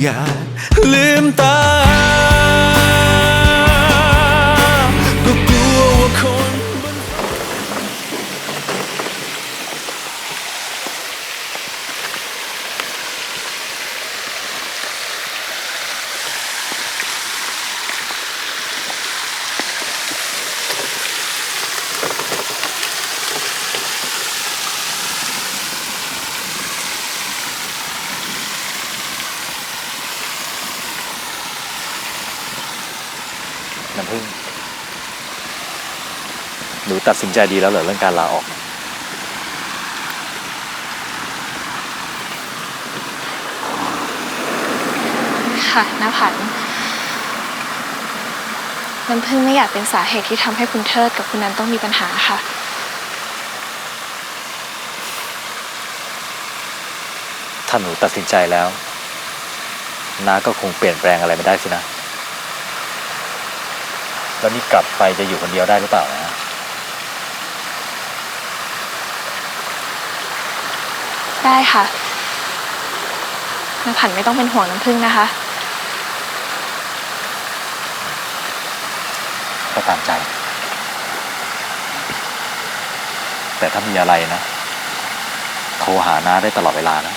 อยากลืมตา น้ำพึ่งหนูตัดสินใจดีแล้วเหรอเรื่องการลาออก ค่ะน้าผันน้ำพึ่งไม่อยากเป็นสาเหตุที่ทำให้คุณเทิดกับคุณนันต้องมีปัญหาค่ะ ถ้าหนูตัดสินใจแล้ว น้าก็คงเปลี่ยนแปลงอะไรไม่ได้สินะ แล้วนี่กลับไปจะอยู่คนเดียวได้หรือเปล่านะ ได้ค่ะน้าผันไม่ต้องเป็นห่วงน้ำพึ่งนะคะ ก็ตามใจ แต่ถ้ามีอะไรนะ โทรหาน้าได้ตลอดเวลานะ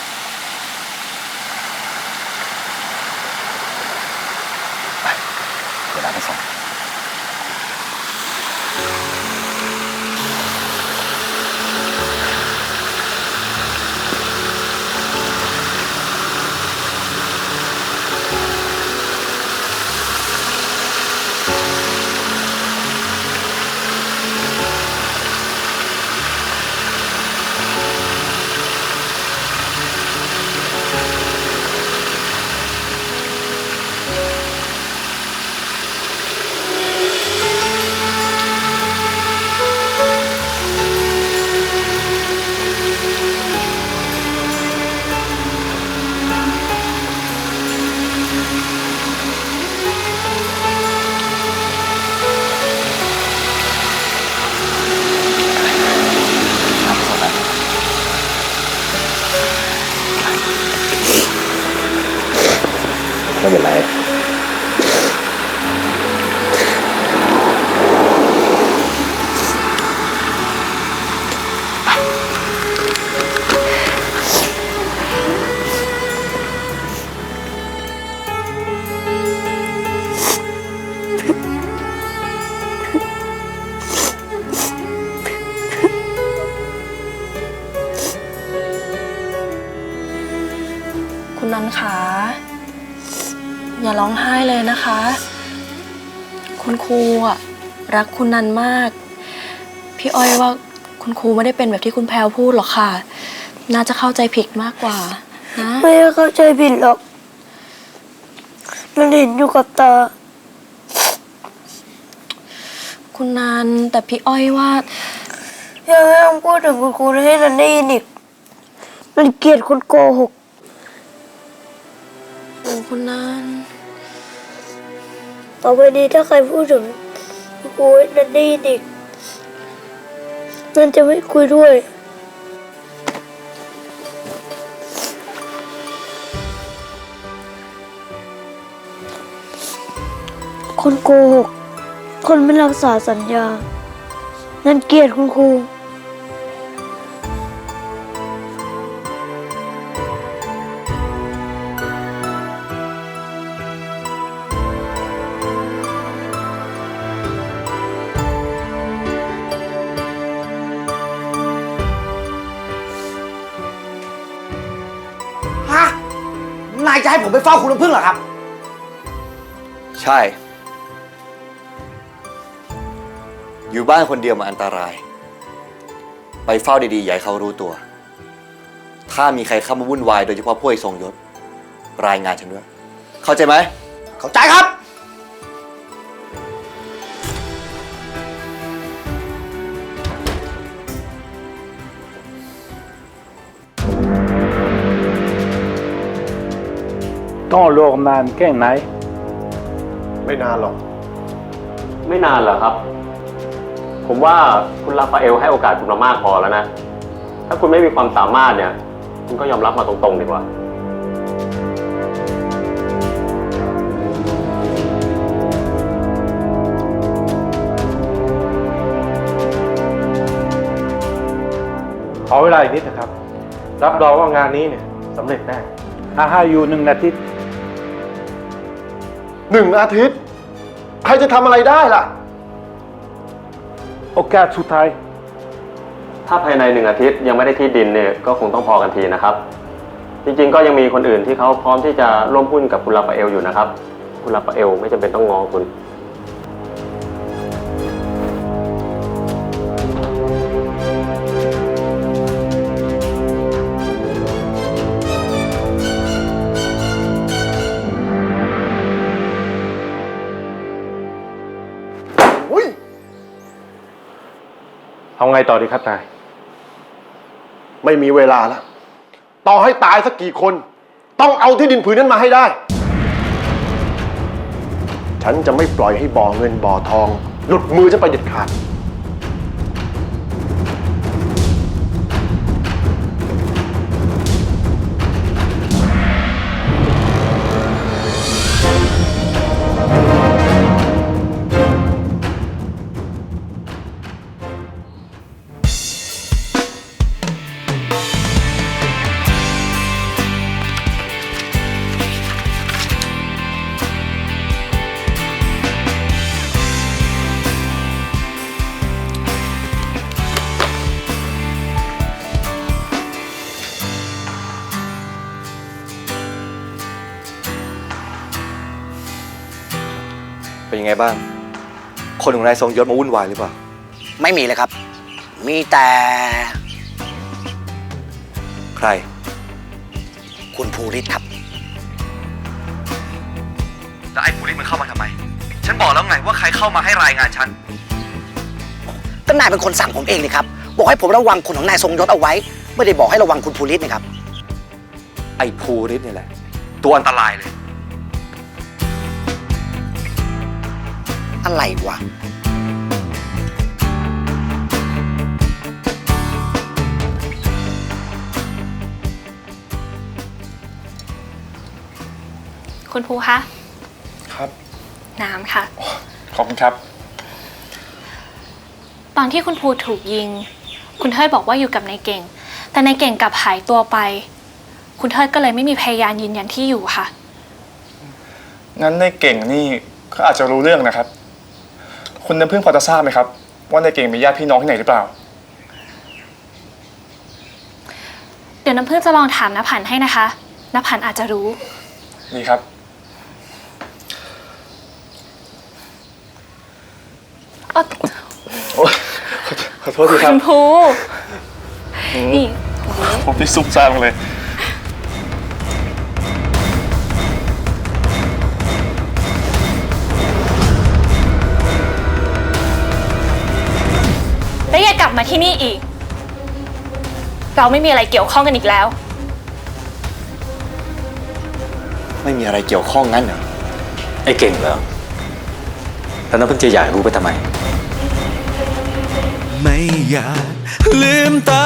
อย่าร้องไห้เลยนะคะ คุณครูอะรักคุณนันมาก พี่อ้อยว่าคุณครูไม่ได้เป็นแบบที่คุณแพลวพูดหรอกค่ะ น่าจะเข้าใจผิดมากกว่านะไม่ได้เข้าใจผิดหรอกมันเห็นอยู่กับตา คุณนันแต่พี่อ้อยว่าอย่าให้ต้องพูดถึงคุณครูให้นันได้ยินอีกมันเกลียดคนโกหกโอ้ คุณนันต่อไปนี้ถ้าใครพูดถึงคุณครูให้นันได้ยินอีกนันจะไม่คุยด้วยคนโกหก คนไม่รักษาสัญญา นันเกลียดคุณครูายจะให้ผมไปเฝ้าคุณน้ำพึ่งเหรอครับ ใช่ อยู่บ้านคนเดียวมันอันตราย ไปเฝ้าดีๆอย่าให้เขารู้ตัว ถ้ามีใครเข้ามาวุ่นวายโดยเฉพาะพวกไอ้ทรงยศ รายงานฉันด้วย เข้าใจไหม เข้าใจครับ ต้องรอนานแค่ไหน ไม่นานหรอก ไม่นานเหรอครับ ผมว่าคุณลาฟาเอลให้โอกาสคุณมามากพอแล้วนะ ถ้าคุณไม่มีความสามารถเนี่ย คุณก็ยอมรับมาตรงๆดีกว่า ขอเวลาอีกนิดนะครับ รับรองว่างานนี้เนี่ยสำเร็จแน่ ถ้าให้อยู่หนึ่งอาทิตย์ หนึ่งอาทิตย์ ใครจะทำอะไรได้ล่ะ โอกาสสุดท้าย ถ้าภายในหนึ่งอาทิตย์ยังไม่ได้ที่ดินเนี่ยก็คงต้องพอกันทีนะครับ จริงๆก็ยังมีคนอื่นที่เขาพร้อมที่จะร่วมหุ้นกับคุณลาปาเอลอยู่นะครับ คุณลาปาเอลไม่จำเป็นต้องงอคุณ เอาไงต่อดีครับนาย ไม่มีเวลาแล้ว ต่อให้ตายสักกี่คน ต้องเอาที่ดินผืนนั้นมาให้ได้ ฉันจะไม่ปล่อยให้บ่อเงินบ่อทอง หลุดมือฉันไปเด็ดขาด ไงบ้าง คนของนายทรงยศมาวุ่นวายหรือเปล่า ไม่มีเลยครับ มีแต่ใคร คุณภูริศครับ แล้วไอ้ภูริมันเข้ามาทำไม ฉันบอกแล้วไงว่าใครเข้ามาให้รายงานฉัน ก็นายเป็นคนสั่งผมเองนี่ครับ บอกให้ผมระวังคนของนายทรงยศเอาไว้ ไม่ได้บอกให้ระวังคุณภูริศนี่ครับ ไอ้ภูริศนี่แหละ ตัวอันตรายเลย อะไรวะ คุณภูคะ ครับ น้ำค่ะ ขอบคุณครับ ตอนที่คุณภูถูกยิง คุณเทิดบอกว่าอยู่กับนายเก่ง แต่นายเก่งกลับหายตัวไป คุณเทิดก็เลยไม่มีพยานยืนยันที่อยู่ค่ะ งั้นในเก่งนี่เขาอาจจะรู้เรื่องนะครับ คุณน้ำพึ่งพอจะทราบไหมครับ ว่าในเก่งมีญาติพี่น้องที่ไหนหรือเปล่า เดี๋ยวน้ำพึ่งจะลองถามนผันให้นะคะนผันอาจจะรู้ นี่ครับเอ้อโอ้ยขอโทษทีครัคุบณภูนี่ ผมที่ซุ่มซ่ามเลยแล้วอย่ ลับมาที่นี่อีก เราไม่มีอะไรเกี่ยวข้องกันอีกแล้ว ไม่มีอะไรเกี่ยวข้องงั้นเหรอ ไอ้เก่งเหรอ แล้วน้ำพึ่งจะอยากรู้ไปทำไม ไม่อยากลืมตา